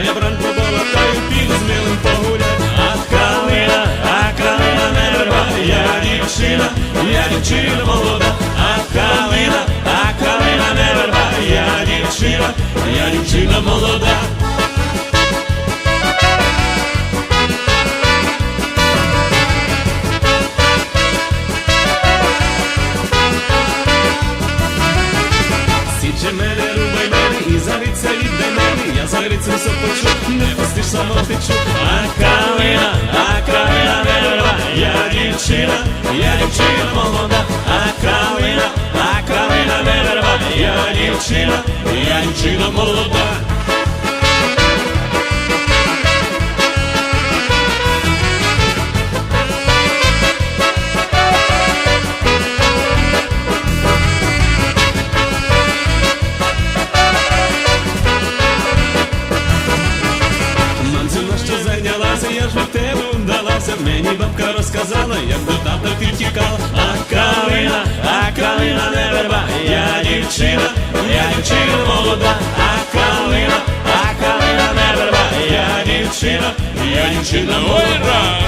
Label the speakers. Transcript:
Speaker 1: а я вранку болотаю, піду з милим погулять. А калина, а калина не верба, я дівчина, я дівчина молода, а калина, а калина не верба, я дівчина, я дівчина молода. Мене, я все почу, не пустиш самотечу. А калина, а калина не верба, я дівчина, я дівчина молода, а калина, а калина верба, я дівчина, я дівчина молода. ж вдалася, мені бабка розказала, як до тата ти тікала, а калина, а калина не верба, я дівчина, я дівчина молода, а калина, а калина не верба, я дівчина, я дівчина, ой.